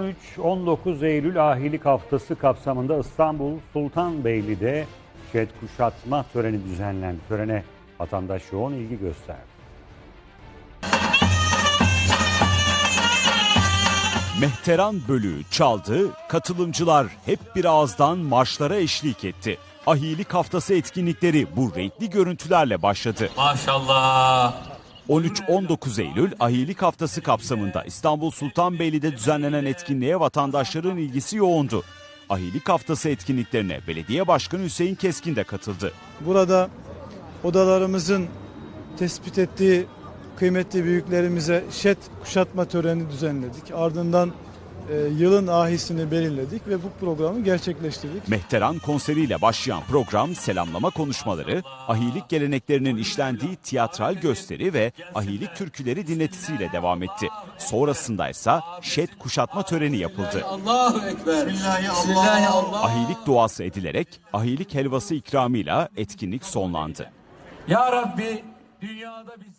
13-19 Eylül Ahilik Haftası kapsamında İstanbul Sultanbeyli'de şet kuşatma töreni düzenlendi. Törene vatandaş yoğun ilgi gösterdi. Mehteran bölüğü çaldı, katılımcılar hep bir ağızdan marşlara eşlik etti. Ahilik haftası etkinlikleri bu renkli görüntülerle başladı. Maşallah. 13-19 Eylül Ahilik Haftası kapsamında İstanbul Sultanbeyli'de düzenlenen etkinliğe vatandaşların ilgisi yoğundu. Ahilik Haftası etkinliklerine Belediye Başkanı Hüseyin Keskin de katıldı. Burada odalarımızın tespit ettiği kıymetli büyüklerimize şet kuşatma töreni düzenledik. Ardından yılın ahisini belirledik ve bu programı gerçekleştirdik. Mehteran konseriyle başlayan program selamlama konuşmaları, ahilik geleneklerinin işlendiği tiyatral gösteri ve ahilik türküleri dinletisiyle devam etti. Sonrasında ise şet kuşatma töreni yapıldı. Allahu Ekber. Bismillahi Allah. Ahilik duası edilerek ahilik helvası ikramıyla etkinlik sonlandı. Ya Rabbi dünyada bizi